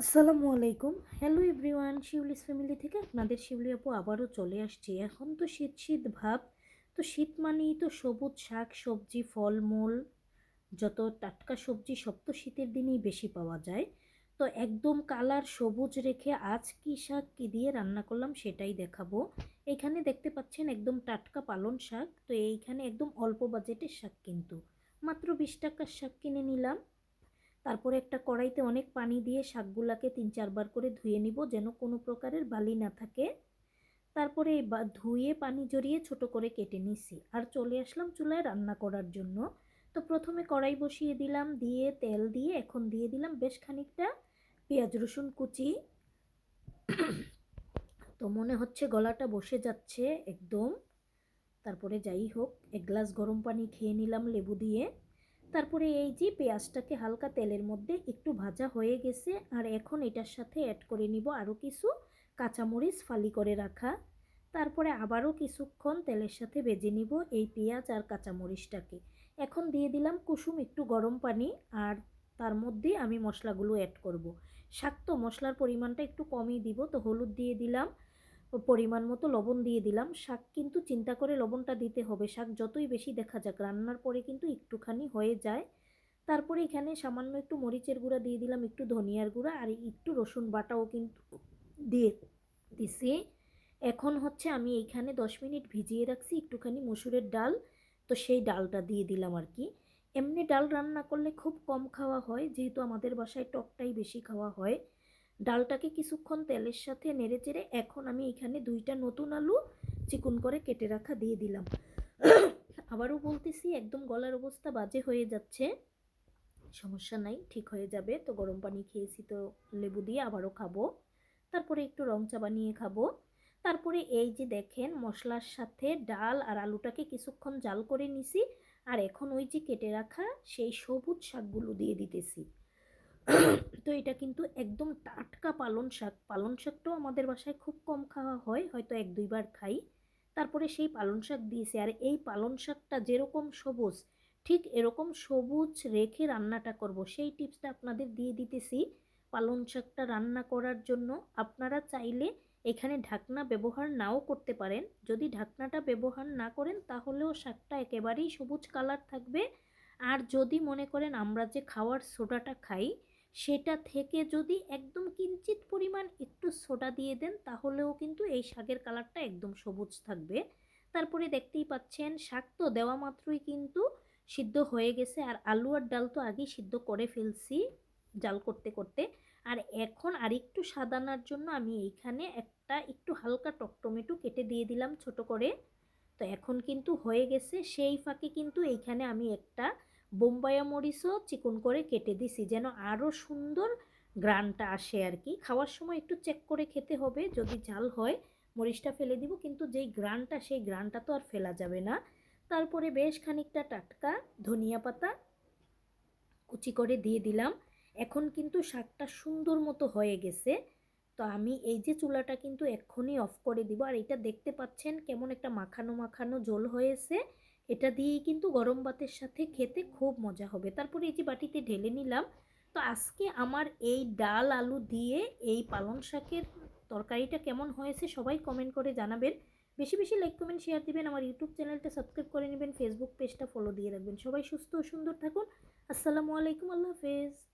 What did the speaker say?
আসসালামু আলাইকুম। Hello everyone Shiuli's family থেকে আপনাদের শিউলি আপু আবারও চলে আসছি। এখন তো শীত শীত ভাব। তো শীত মানেই তো সবুজ শাক, সবজি, ফলমূল, যত টাটকা সবজি সব তো শীতের দিনেই বেশি পাওয়া যায়। তো একদম কালার সবুজ রেখে আজ কি শাক, কী দিয়ে রান্না করলাম সেটাই দেখাবো। এখানে দেখতে পাচ্ছেন একদম টাটকা পালন শাক। তো এইখানে একদম অল্প বাজেটের শাক কিন্তু। মাত্র বিশ টাকার শাক কিনে নিলাম। তারপরে একটা কড়াইতে অনেক পানি দিয়ে শাকগুলাকে তিন চারবার করে ধুয়ে নিব যেন কোনো প্রকারের বালি না থাকে। তারপরে ধুয়ে পানি জড়িয়ে ছোট করে কেটে নিছি। আর চলে আসলাম চুলায় রান্না করার জন্য। তো প্রথমে কড়াই বসিয়ে দিলাম, দিয়ে তেল দিয়ে এখন দিয়ে দিলাম বেশ খানিকটা পেঁয়াজ রসুন কুচি। তো মনে হচ্ছে গলাটা বসে যাচ্ছে একদম। তারপরে যাই হোক, এক গ্লাস গরম পানি খেয়ে নিলাম লেবু দিয়ে। তারপরে এই যে পেঁয়াজটাকে হালকা তেলের মধ্যে একটু ভাজা হয়ে গেছে, আর এখন এটার সাথে অ্যাড করে নিব আরও কিছু কাঁচামরিচ ফালি করে রাখা। তারপরে আবারও কিছুক্ষণ তেলের সাথে ভেজে নিব এই পেঁয়াজ আর কাঁচামরিচটাকে। এখন দিয়ে দিলাম কুসুম একটু গরম পানি, আর তার মধ্যে আমি মশলাগুলো অ্যাড করব। শাক তো মশলার পরিমাণটা একটু কমই দিব, তো হলুদ দিয়ে দিলাম। পরিমাণ মতো লবণ দিয়ে দিলাম। শাক কিন্তু চিন্তা করে লবণটা দিতে হবে। শাক যতই বেশি দেখা যাক, রান্নার পরে কিন্তু একটুখানি হয়ে যায়। তারপরে এখানে সামান্য একটু মরিচের গুঁড়া দিয়ে দিলাম, একটু ধনিয়ার গুঁড়া আর একটু রসুন বাটাও কিন্তু দিয়ে দিছি। এখন হচ্ছে আমি এইখানে দশ মিনিট ভিজিয়ে রাখছি, একটুখানি মসুরের ডাল। তো সেই ডালটা দিয়ে দিলাম আর কি। এমনি ডাল রান্না করলে খুব কম খাওয়া হয়, যেহেতু আমাদের বাসায় টকটাই বেশি খাওয়া হয়। ডালটাকে কিছুক্ষণ তেলের সাথে নেড়ে চেড়ে এখন আমি এখানে দুইটা নতুন আলু চিকুন করে কেটে রাখা দিয়ে দিলাম। আবারও বলতেছি, একদম গলার অবস্থা বাজে হয়ে যাচ্ছে। সমস্যা নাই, ঠিক হয়ে যাবে। তো গরম পানি খেয়েছি তো লেবু দিয়ে আবারও খাব। তারপরে একটু রং চা বানিয়ে খাব। তারপরে এই যে দেখেন, মশলার সাথে ডাল আর আলুটাকে কিছুক্ষণ জাল করে নিছি। আর এখন ওই যে কেটে রাখা সেই সবুজ শাকগুলো দিয়ে দিতেছি। তো এটা কিন্তু একদম টাটকা পালন শাক। পালন শাকটাও আমাদের বাসায় খুব কম খাওয়া হয়, হয়তো এক দুইবার খাই। তারপরে সেই পালন শাক দিয়েছে। আর এই পালন শাকটা যেরকম সবুজ, ঠিক এরকম সবুজ রেখে রান্নাটা করব। সেই টিপসটা আপনাদের দিয়ে দিতেছি পালন শাকটা রান্না করার জন্য। আপনারা চাইলে এখানে ঢাকনা ব্যবহার নাও করতে পারেন। যদি ঢাকনাটা ব্যবহার না করেন, তাহলেও শাকটা একেবারেই সবুজ কালার থাকবে। আর যদি মনে করেন আমরা যে খাওয়ার সোডাটা খাই সেটা থেকে যদি একদম কিঞ্চিত পরিমাণ একটু সোডা দিয়ে দেন, তাহলেও কিন্তু এই শাকের কালারটা একদম সবুজ থাকবে। তারপরে দেখতেই পাচ্ছেন, শাক তো দেওয়া মাত্রই কিন্তু সিদ্ধ হয়ে গেছে। আর আলু আর ডাল তো আগেই সিদ্ধ করে ফেলছি জাল করতে করতে। আর এখন আরেকটু সাদানার জন্য আমি এইখানে একটা একটু হালকা টক টমেটো কেটে দিয়ে দিলাম ছোট করে। তো এখন কিন্তু হয়ে গেছে। সেই ফাঁকে কিন্তু এইখানে আমি একটা বোম্বাইয়া মরিচও চিকন করে কেটে দিছি, যেন আরও সুন্দর গ্রানটা আসে আর কি। খাওয়ার সময় একটু চেক করে খেতে হবে, যদি ঝাল হয় মরিচটা ফেলে দিব, কিন্তু যেই গ্রানটা, সেই গ্রানটা তো আর ফেলা যাবে না। তারপরে বেশ খানিকটা টাটকা ধনিয়া পাতা কুচি করে দিয়ে দিলাম। এখন কিন্তু শাকটা সুন্দর মতো হয়ে গেছে। তো আমি এই যে চুলাটা কিন্তু এক্ষুনি অফ করে দিব, আর এটা দেখতে পাচ্ছেন কেমন একটা মাখানো মাখানো জল হয়েছে। এটা দিয়েই কিন্তু গরম ভাতের সাথে খেতে খুব মজা হবে। তারপরে এই যে বাটিতে ঢেলে নিলাম। তো আজকে আমার এই ডাল আলু দিয়ে এই পালং শাকের তরকারিটা কেমন হয়েছে সবাই কমেন্ট করে জানাবেন। বেশি বেশি লাইক কমেন্ট শেয়ার দিবেন। আমার ইউটিউব চ্যানেলটা সাবস্ক্রাইব করে নেবেন। ফেসবুক পেজটা ফলো দিয়ে রাখবেন। সবাই সুস্থ ও সুন্দর থাকুন। আসসালামু আলাইকুম। আল্লাহ হাফেজ।